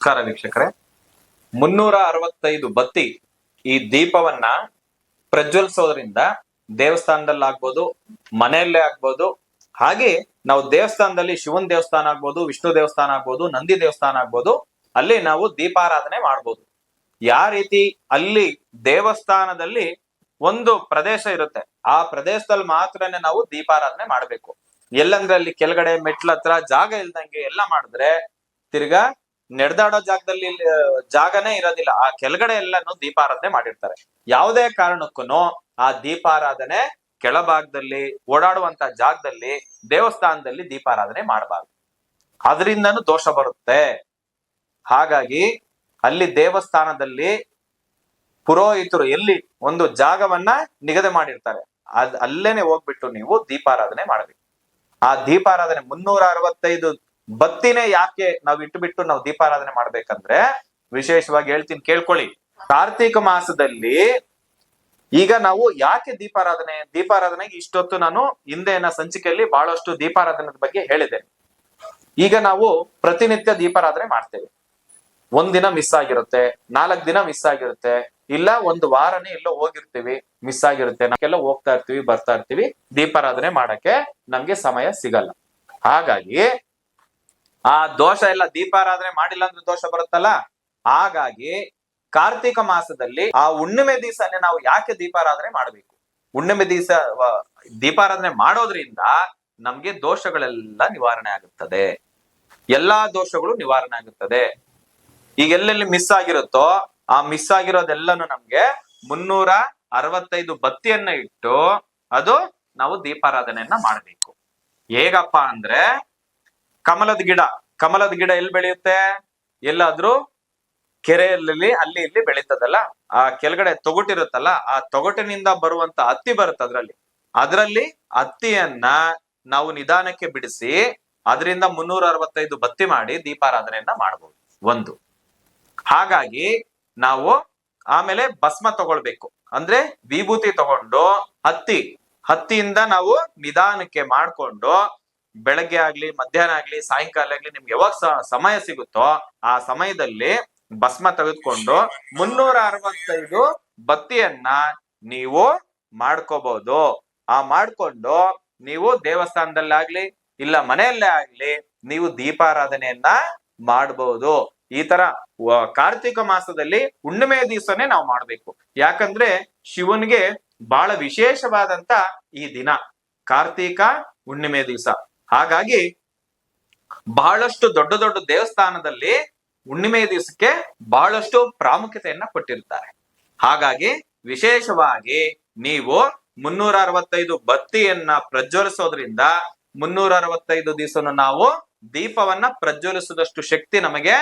ನಮಸ್ಕಾರ ವೀಕ್ಷಕರೇ. ಮುನ್ನೂರ ಅರವತ್ತೈದು ಬತ್ತಿ ಈ ದೀಪವನ್ನ ಪ್ರಜ್ವಲಿಸೋದ್ರಿಂದ ದೇವಸ್ಥಾನದಲ್ಲಿ ಆಗ್ಬೋದು, ಮನೆಯಲ್ಲೇ ಆಗ್ಬೋದು, ಹಾಗೆ ನಾವು ದೇವಸ್ಥಾನದಲ್ಲಿ ಶಿವನ್ ದೇವಸ್ಥಾನ ಆಗ್ಬೋದು, ವಿಷ್ಣು ದೇವಸ್ಥಾನ ಆಗ್ಬೋದು, ನಂದಿ ದೇವಸ್ಥಾನ ಆಗ್ಬೋದು, ಅಲ್ಲಿ ನಾವು ದೀಪಾರಾಧನೆ ಮಾಡ್ಬೋದು. ಯಾವ ರೀತಿ ಅಲ್ಲಿ ದೇವಸ್ಥಾನದಲ್ಲಿ ಒಂದು ಪ್ರದೇಶ ಇರುತ್ತೆ, ಆ ಪ್ರದೇಶದಲ್ಲಿ ಮಾತ್ರನೇ ನಾವು ದೀಪಾರಾಧನೆ ಮಾಡ್ಬೇಕು. ಎಲ್ಲಂದ್ರೆ ಅಲ್ಲಿ ಕೆಳಗಡೆ, ಮೆಟ್ಲ ಹತ್ರ ಜಾಗ ಇಲ್ದಂಗೆ ಎಲ್ಲ ಮಾಡಿದ್ರೆ ತಿರ್ಗಾ ನಡೆದಾಡೋ ಜಾಗದಲ್ಲಿ ಜಾಗನೇ ಇರೋದಿಲ್ಲ. ಆ ಕೆಳಗಡೆ ಎಲ್ಲಾನು ದೀಪಾರಾಧನೆ ಮಾಡಿರ್ತಾರೆ. ಯಾವುದೇ ಕಾರಣಕ್ಕೂ ಆ ದೀಪಾರಾಧನೆ ಕೆಳಭಾಗದಲ್ಲಿ, ಓಡಾಡುವಂತ ಜಾಗದಲ್ಲಿ, ದೇವಸ್ಥಾನದಲ್ಲಿ ದೀಪಾರಾಧನೆ ಮಾಡಬಾರ್ದು. ಅದರಿಂದನೂ ದೋಷ ಬರುತ್ತೆ. ಹಾಗಾಗಿ ಅಲ್ಲಿ ದೇವಸ್ಥಾನದಲ್ಲಿ ಪುರೋಹಿತರು ಎಲ್ಲಿ ಒಂದು ಜಾಗವನ್ನ ನಿಗದಿ ಮಾಡಿರ್ತಾರೆ, ಅದ್ ಅಲ್ಲೇನೆ ಹೋಗ್ಬಿಟ್ಟು ನೀವು ದೀಪಾರಾಧನೆ ಮಾಡಬೇಕು. ಆ ದೀಪಾರಾಧನೆ ಮುನ್ನೂರ ಅರವತ್ತೈದು ಬತ್ತಿನೇ ಯಾಕೆ ನಾವು ಇಟ್ಟುಬಿಟ್ಟು ನಾವು ದೀಪಾರಾಧನೆ ಮಾಡ್ಬೇಕಂದ್ರೆ ವಿಶೇಷವಾಗಿ ಹೇಳ್ತೀನಿ ಕೇಳ್ಕೊಳ್ಳಿ. ಕಾರ್ತೀಕ ಮಾಸದಲ್ಲಿ ಈಗ ನಾವು ಯಾಕೆ ದೀಪಾರಾಧನೆ, ದೀಪಾರಾಧನೆಗೆ ಇಷ್ಟೊತ್ತು ನಾನು ಹಿಂದೆನ ಸಂಚಿಕೆಯಲ್ಲಿ ಬಹಳಷ್ಟು ದೀಪಾರಾಧನೆ ಬಗ್ಗೆ ಹೇಳಿದೆ. ಈಗ ನಾವು ಪ್ರತಿನಿತ್ಯ ದೀಪಾರಾಧನೆ ಮಾಡ್ತೇವೆ. ಒಂದಿನ ಮಿಸ್ ಆಗಿರುತ್ತೆ, ನಾಲ್ಕ್ ದಿನ ಮಿಸ್ ಆಗಿರುತ್ತೆ, ಇಲ್ಲ ಒಂದು ವಾರನೇ ಎಲ್ಲೋ ಹೋಗಿರ್ತೀವಿ ಮಿಸ್ ಆಗಿರುತ್ತೆ ನಾವೆಲ್ಲ ಹೋಗ್ತಾ ಇರ್ತೀವಿ, ಬರ್ತಾ ಇರ್ತೀವಿ, ದೀಪಾರಾಧನೆ ಮಾಡಕ್ಕೆ ನಮ್ಗೆ ಸಮಯ ಸಿಗಲ್ಲ. ಹಾಗಾಗಿ ಆ ದೋಷ ಎಲ್ಲ ದೀಪಾರಾಧನೆ ಮಾಡಿಲ್ಲ ಅಂದ್ರೆ ದೋಷ ಬರುತ್ತಲ್ಲ? ಹಾಗಾಗಿ ಕಾರ್ತಿಕ ಮಾಸದಲ್ಲಿ ಆ ಹುಣ್ಣಿಮೆ ದಿವಸನೇ ನಾವು ಯಾಕೆ ದೀಪಾರಾಧನೆ ಮಾಡಬೇಕು? ಹುಣ್ಣಿಮೆ ದಿವಸ ದೀಪಾರಾಧನೆ ಮಾಡೋದ್ರಿಂದ ನಮ್ಗೆ ದೋಷಗಳೆಲ್ಲ ನಿವಾರಣೆ ಆಗುತ್ತದೆ. ಎಲ್ಲಾ ದೋಷಗಳು ನಿವಾರಣೆ ಆಗುತ್ತದೆ. ಈಗ ಎಲ್ಲೆಲ್ಲಿ ಮಿಸ್ ಆಗಿರುತ್ತೋ ಆ ಮಿಸ್ ಆಗಿರೋದೆಲ್ಲನು ನಮ್ಗೆ ಮುನ್ನೂರ ಅರವತ್ತೈದು ಬತ್ತಿಯನ್ನ ಇಟ್ಟು ಅದು ನಾವು ದೀಪಾರಾಧನೆಯನ್ನ ಮಾಡಬೇಕು. ಹೇಗಪ್ಪ ಅಂದ್ರೆ ಕಮಲದ ಗಿಡ ಕಮಲದ ಗಿಡ ಎಲ್ಲಿ ಬೆಳೆಯುತ್ತೆ? ಎಲ್ಲಾದ್ರೂ ಕೆರೆಯಲ್ಲಿ, ಅಲ್ಲಿ ಇಲ್ಲಿ ಬೆಳೀತದಲ್ಲ? ಆ ಕೆಳಗಡೆ ತೊಗಟಿರುತ್ತಲ್ಲ, ಆ ತೊಗಟಿನಿಂದ ಬರುವಂತ ಹತ್ತಿ ಬರುತ್ತೆ ಅದ್ರಲ್ಲಿ. ಅದರಲ್ಲಿ ಹತ್ತಿಯನ್ನ ನಾವು ನಿಧಾನಕ್ಕೆ ಬಿಡಿಸಿ, ಅದರಿಂದ ಮುನ್ನೂರ ಅರವತ್ತೈದು ಬತ್ತಿ ಮಾಡಿ ದೀಪಾರಾಧನೆಯನ್ನ ಮಾಡಬಹುದು ಒಂದು. ಹಾಗಾಗಿ ನಾವು ಆಮೇಲೆ ಭಸ್ಮ ತಗೊಳ್ಬೇಕು. ಅಂದ್ರೆ ವಿಭೂತಿ ತಗೊಂಡು ಹತ್ತಿ, ಹತ್ತಿಯಿಂದ ನಾವು ನಿಧಾನಕ್ಕೆ ಮಾಡ್ಕೊಂಡು ಬೆಳಗ್ಗೆ ಆಗ್ಲಿ, ಮಧ್ಯಾಹ್ನ ಆಗ್ಲಿ, ಸಾಯಂಕಾಲ ಆಗ್ಲಿ ನಿಮ್ಗೆ ಯಾವಾಗ ಸಮಯ ಸಿಗುತ್ತೋ ಆ ಸಮಯದಲ್ಲಿ ಭಸ್ಮ ತೆಗೆದುಕೊಂಡು ಮುನ್ನೂರ ಅರವತ್ತೈದು ಬತ್ತಿಯನ್ನ ನೀವು ಮಾಡ್ಕೋಬಹುದು ಆ ಮಾಡ್ಕೊಂಡು ನೀವು ದೇವಸ್ಥಾನದಲ್ಲಾಗ್ಲಿ ಇಲ್ಲ ಮನೆಯಲ್ಲೇ ಆಗ್ಲಿ ನೀವು ದೀಪಾರಾಧನೆಯನ್ನ ಮಾಡಬಹುದು ಈ ತರ ಕಾರ್ತಿಕ ಮಾಸದಲ್ಲಿ ಹುಣ್ಣಿಮೆ ದಿವಸನೇ ನಾವು ಮಾಡ್ಬೇಕು. ಯಾಕಂದ್ರೆ ಶಿವನ್ಗೆ ಬಹಳ ವಿಶೇಷವಾದಂತ ಈ ದಿನ, ಕಾರ್ತೀಕ ಹುಣ್ಣಿಮೆ ದಿವಸ. ಹಾಗಾಗಿ ಬಹಳಷ್ಟು ದೊಡ್ಡ ದೊಡ್ಡ ದೇವಸ್ಥಾನದಲ್ಲಿ ಹುಣ್ಣಿಮೆ ದಿವಸಕ್ಕೆ ಬಹಳಷ್ಟು ಪ್ರಾಮುಖ್ಯತೆಯನ್ನ ಕೊಟ್ಟಿರ್ತಾರೆ. ಹಾಗಾಗಿ ವಿಶೇಷವಾಗಿ ನೀವು ಮುನ್ನೂರ ಅರವತ್ತೈದು ಬತ್ತಿಯನ್ನ ಪ್ರಜ್ವಲಿಸೋದ್ರಿಂದ ಮುನ್ನೂರ ಅರವತ್ತೈದು ದಿವಸನು ನಾವು ದೀಪವನ್ನ ಪ್ರಜ್ವಲಿಸಿದಷ್ಟು ಶಕ್ತಿ ನಮಗೆ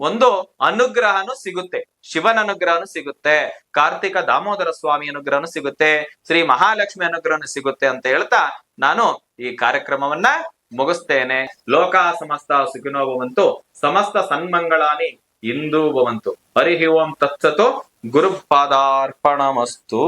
ಒಂದು ಅನುಗ್ರಹನು ಸಿಗುತ್ತೆ. ಶಿವನ ಅನುಗ್ರಹನು ಸಿಗುತ್ತೆ. ಕಾರ್ತಿಕ ದಾಮೋದರ ಸ್ವಾಮಿ ಅನುಗ್ರಹನು ಸಿಗುತ್ತೆ. ಶ್ರೀ ಮಹಾಲಕ್ಷ್ಮಿ ಅನುಗ್ರಹನು ಸಿಗುತ್ತೆ ಅಂತ ಹೇಳ್ತಾ ನಾನು ಈ ಕಾರ್ಯಕ್ರಮವನ್ನ ಮುಗಿಸ್ತೇನೆ. ಲೋಕ ಸಮಸ್ತ ಸುಖಿನೋ ಭವಂತು ಸಮಸ್ತ ಸನ್ಮಂಗಳಾನಿ ಇಂದೂ ಭವಂತು. ಹರಿ ಓಂ ತತ್ಸತು ಗುರುಪಾದಾರ್ಪಣಮಸ್ತು.